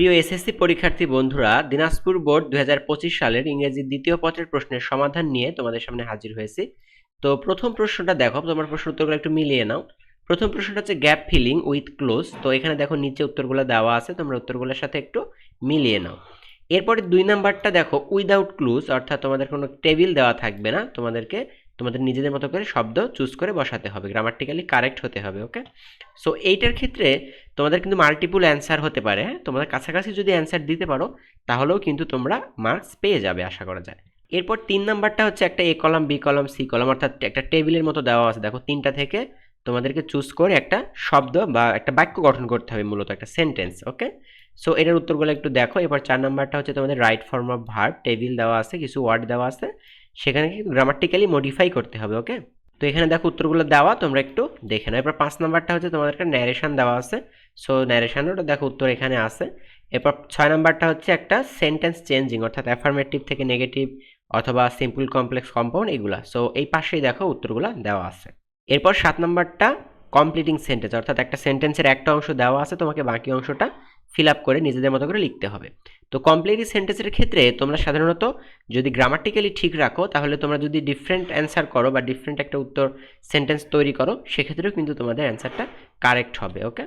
প্রিয় এসএসসি পরীক্ষার্থী বন্ধুরা, দিনাজপুর বোর্ড দু হাজার পঁচিশ সালের ইংরেজি দ্বিতীয় পত্রের প্রশ্নের সমাধান নিয়ে তোমাদের সামনে হাজির হয়েছি। তো প্রথম প্রশ্নটা দেখো, তোমার প্রশ্ন উত্তরগুলো একটু মিলিয়ে নাও। প্রথম প্রশ্নটা হচ্ছে গ্যাপ ফিলিং উইথ ক্লোজ তো এখানে দেখো নিচে উত্তরগুলো দেওয়া আছে, তোমরা উত্তরগুলোর সাথে একটু মিলিয়ে নাও। এরপরে দুই নাম্বারটা দেখো উইদাউট ক্লুজ অর্থাৎ তোমাদের কোনো টেবিল দেওয়া থাকবে না, তোমাদেরকে তোমাদের নিজেদের মতো করে শব্দ চুজ করে বসাতে হবে গ্রামাটিক্যালি কারেক্ট হতে হবে ওকে সো এইটার ক্ষেত্রে তোমাদের কিন্তু মাল্টিপুল অ্যান্সার হতে পারে হ্যাঁ? তোমাদের কাছাকাছি যদি অ্যান্সার দিতে পারো, তাহলেও কিন্তু তোমরা মার্কস পেয়ে যাবে, আশা করা যায়। এরপর তিন নাম্বারটা হচ্ছে একটা A column B column C column অর্থাৎ একটা টেবিলের মতো দেওয়া আছে। দেখো, তিনটা থেকে তোমাদেরকে চুজ করে একটা শব্দ বা একটা বাক্য গঠন করতে হবে, মূলত একটা সেন্টেন্স ওকে সো এটার উত্তরগুলো একটু দেখো। এবার চার নাম্বারটা হচ্ছে তোমাদের right form of verb table দেওয়া আছে, কিছু ওয়ার্ড দেওয়া আছে। সেখানে কিন্তু গ্রামাটিক্যালি মডিফাই করতে হবে ওকে তো এখানে দেখো উত্তরগুলো দেওয়া, তোমরা একটু দেখে নাও। এরপর পাঁচ নাম্বারটা হচ্ছে তোমাদের একটা ন্যারেশন দেওয়া আছে। সো ন্যারেশনেরও দেখো উত্তর এখানে আছে। এরপর ছয় নাম্বারটা হচ্ছে একটা সেন্টেন্স চেঞ্জিং অর্থাৎ অ্যাফার্মেটিভ থেকে নেগেটিভ অথবা সিম্পল কমপ্লেক্স কম্পাউন্ড এগুলা। সো এই পাশেই দেখো উত্তরগুলো দেওয়া আছে। এরপর সাত নাম্বারটা কমপ্লিটিং সেন্টেন্স অর্থাৎ একটা সেন্টেন্সের একটা অংশ দেওয়া আছে, তোমাকে বাকি অংশটা ফিল আপ করে নিজেদের মতো করে লিখতে হবে। তো কমপ্লিটিং সেন্টেন্সের ক্ষেত্রে তোমরা সাধারণত যদি গ্রামাটিক্যালি ঠিক রাখো, তাহলে তোমরা যদি ডিফারেন্ট অ্যান্সার করো বা ডিফারেন্ট একটা উত্তর সেন্টেন্স তৈরি করো, সেক্ষেত্রেও কিন্তু তোমাদের অ্যান্সারটা কারেক্ট হবে ওকে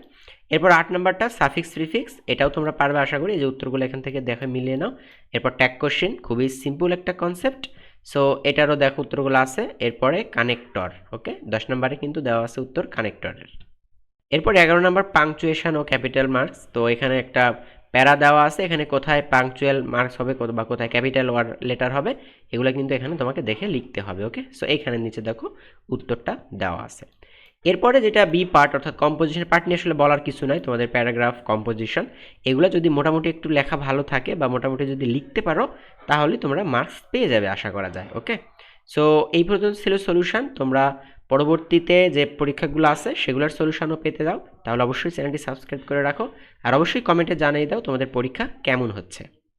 এরপর আট নাম্বারটা সাফিক্স প্রিফিক্স এটাও তোমরা পারবে আশা করি। যে উত্তরগুলো এখান থেকে দেখে মিলিয়ে নাও। এরপর ট্যাগ কোশ্চেন খুবই সিম্পল একটা কনসেপ্ট সো এটারও দেখো উত্তরগুলো আছে। এরপরে কানেক্টর ওকে দশ নম্বরে কিন্তু দেওয়া আছে উত্তর কানেক্টরের এরপর এগারো নম্বর পাংচুয়েশন ও ক্যাপিটাল মার্কস তো এখানে একটা প্যারা দেওয়া আছে, এখানে কোথায় পাংচুয়াল মার্কস হবে বা কোথায় ক্যাপিটাল ওয়ার লেটার হবে, এগুলো কিন্তু এখানে তোমাকে দেখে লিখতে হবে ওকে সো এইখানে নিচে দেখো উত্তরটা দেওয়া আছে। এরপরে যেটা বি পার্ট অর্থাৎ কম্পোজিশন পার্ট নিয়ে আসলে বলার কিছু নাই, তোমাদের প্যারাগ্রাফ কম্পোজিশন এগুলো যদি মোটামুটি একটু লেখা ভালো থাকে বা মোটামুটি যদি লিখতে পারো, তাহলে তোমরা মার্কস পেয়ে যাবে, আশা করা যায় ওকে সো এই পর্যন্ত ছিল সলিউশন তোমরা পরবর্তীতে যে পরীক্ষাগুলো আছে, সেগুলোর সলিউশনও পেতে দাও। তাহলে অবশ্যই চ্যানেলটি সাবস্ক্রাইব করে রাখো। আর অবশ্যই কমেন্টে জানিয়ে দাও তোমাদের পরীক্ষা কেমন হচ্ছে।